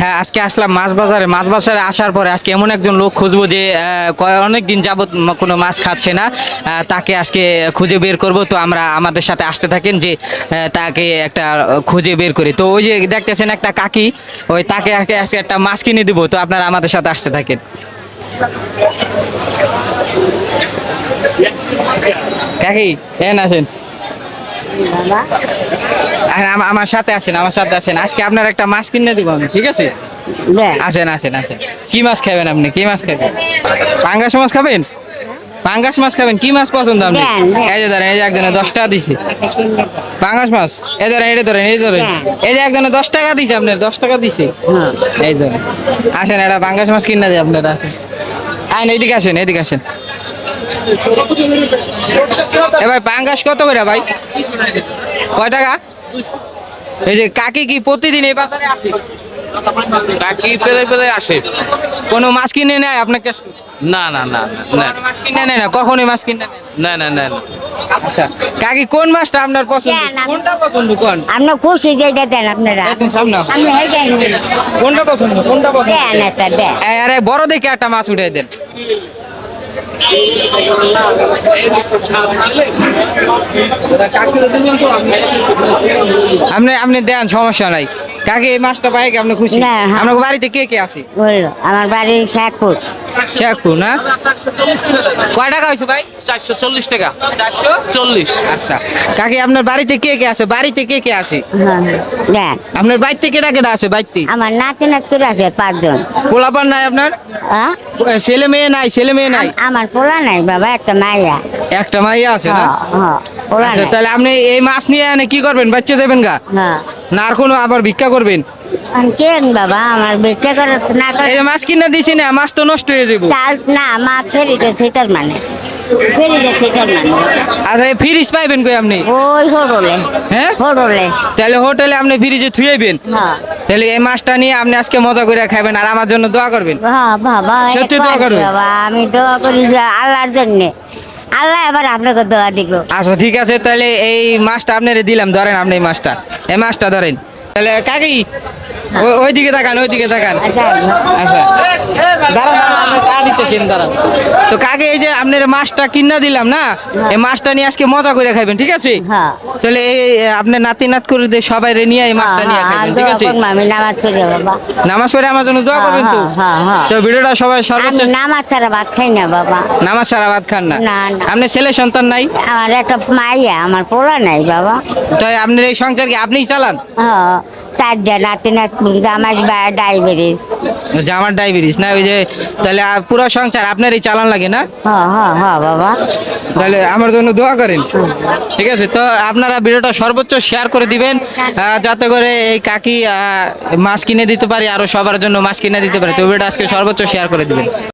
হ্যাঁ আজকে আসলাম মাছ বাজারে। মাছ বাজারে আসার পরে আজকে এমন একজন লোক খুঁজবো যে অনেক দিন যাবত কোনো মাছ খাচ্ছে না। তাকে আজকে খুঁজে বের করব। তো আমরা আমাদের সাথে আসতে থাকেন যে তাকে একটা খুঁজে বের করি। তো ওই যে দেখতেছেন একটা কাকি, ওই তাকে আজকে একটা মাছ কিনে দিব। তো আপনারা আমাদের সাথে আসতে থাকেন। কাকি এন আছেন আর আমার সাথে আসেন আমার সাথে আসেন। আজকে আপনার একটা মাছ কিনে দিব আমি ঠিক আছে? আসেন আসেন আসেন। কি মাছ খাবেন আপনি? কি মাছ খাবেন? পাঙ্গাস মাছ খাবেন? পাঙ্গাস মাছ খাবেন? কি মাছ পছন্দ আপনি। এই যে ধরেন এই যে একজনে দশ টাকা দিছে। পাঙ্গাস মাছ? এই ধরেন এটা ধরেন এই ধরেন। এই যে একজনে দশ টাকা দিছে আপনার দশ টাকা দিছে। এই ধরেন। আসেন এটা পাঙ্গাস মাছ কিনে দিয়ে আপনারা আসেন। আইন এইদিকে আসেন এইদিকে আসেন। এ ভাই পাঙ্গাস কত করে ভাই? কয় টাকা? এই যে কাকি কি প্রতিদিন এই বাজারে আসে? কাকি পেলে পেলে আসে। কোনো মাছ কিনে নেয় আপনার কাছে না না না না। মাছ কিনে নেয় না? কখনোই মাছ কিনে না। না না আচ্ছা কাকি কোন মাছটা আপনার পছন্দ? কোনটা পছন্দ কোন? আপনার খুশি যেটা দেন আপনারা। সামনে আসুন। আমি হেঁটে কোনটা পছন্দ? কোনটা পছন্দ? দেন একটা দেন। এই, আরে বড় দেখে একটা মাছ উঠে দেন। আপনি আপনি দেন সমস্যা নাই। কাকে এই মাছটা পাই কি আপনি খুশি? হ্যাঁ। আপনার বাড়িতে কে কে আছে? আমার বাড়ি শেখপুর। শেখপুর না? কয় টাকা হয়েছে ভাই? চারশো চল্লিশ টাকা। চারশো? চল্লিশ। আচ্ছা। কাকি আপনার বাড়িতে কে কে আছে? বাড়িতে কে কে আছে? হ্যাঁ হ্যাঁ, আপনার বাড়িতে কেটা কেটা আছে বাড়িতে? আমার নাতি নাতি আছে পাঁচজন। পোলাপান নাই আপনার? ছেলে মেয়ে নাই ছেলে মেয়ে নাই? আমার পোলা নাই বাবা একটা মাইয়া। একটা মাইয়া আছে না? হ্যাঁ আচ্ছা তাহলে আপনি এই মাছ নিয়ে এনে কি করবেন? বাচ্চা দেবেন গা? না আর কোনো আবার ভিক্ষা করবেন? কেন বাবা? আমার বেচা করে না করে এই যে মাছ কিনে দিছি না মাছ তো নষ্ট হয়ে যাব চাল না মা ফেরি দে সেটার মানে। ফেরি মানে। আচ্ছা এই ফ্রিজ পাইবেন কই আপনি? ওই হ্যাঁ? হরলে তাহলে হোটেলে আপনি ফ্রিজে থুয়েবেন হ্যাঁ। তাহলে এই মাছটা নিয়ে আপনি আজকে মজা করে খাবেন আর আমার জন্য দোয়া করবেন। হ্যাঁ বাবা সত্যি দোয়া কর করবে? বাবা আমি দোয়া করি যে আল্লাহর জন্য। আল্লাহ এবার আপনাকে দোয়া দিব। আচ্ছা ঠিক আছে তাহলে এই মাছটা আপনারে দিলাম ধরেন আপনি এই মাছটা। এই মাছটা ধরেন। তাহলে কাকি ওই- ওইদিকে তাকান ওইদিকে তাকান। আচ্ছা। দাঁড়ান চা দিতেছেন দাঁড়ান। তো কাকে এই যে আপনার মাছটা কিনা দিলাম না এই মাছটা নিয়ে আজকে মজা করে খাবেন ঠিক আছে? হ্যাঁ। তাহলে এই আপনার নাতি নাত করে দিয়ে সবাই রে নিয়ে এই মাছটা নিয়ে হ্যাঁ, খাবেন ঠিক আছে? নামাজ পড়ে আমার জন্য দোয়া হ্যাঁ, করবেন তো? হ্যাঁ, হ্যাঁ, তো ভিডিওটা সবাই সর্বোচ্চ নামাজ ছাড়া ভাত খাই না বাবা। নামাজ সারা ভাত খান না। আপনার ছেলে সন্তান নাই? আমার একটা মাইয়া আমার পোলা নাই বাবা। তাই আপনার এই সংসার কি আপনিই চালান? হ্যাঁ। চারটা নাতি জামাই ডায়াবেটিস। না? ওই যে তাহলে আ- পুরো সংসার আপনারই চালান লাগে না? হ্যাঁ হ্যাঁ হ্যাঁ বাবা। তাহলে আমার জন্য দোয়া করেন। ঠিক আছে তো আপনারা ভিডিওটা সর্বোচ্চ শেয়ার করে দিবেন আহ, যাতে করে এই কাকি আহ, মাছ কিনে দিতে পারি আরও সবার জন্য মাছ কিনে দিতে পারে। তো ভিডিওটা আজকে সর্বোচ্চ শেয়ার করে দিবেন।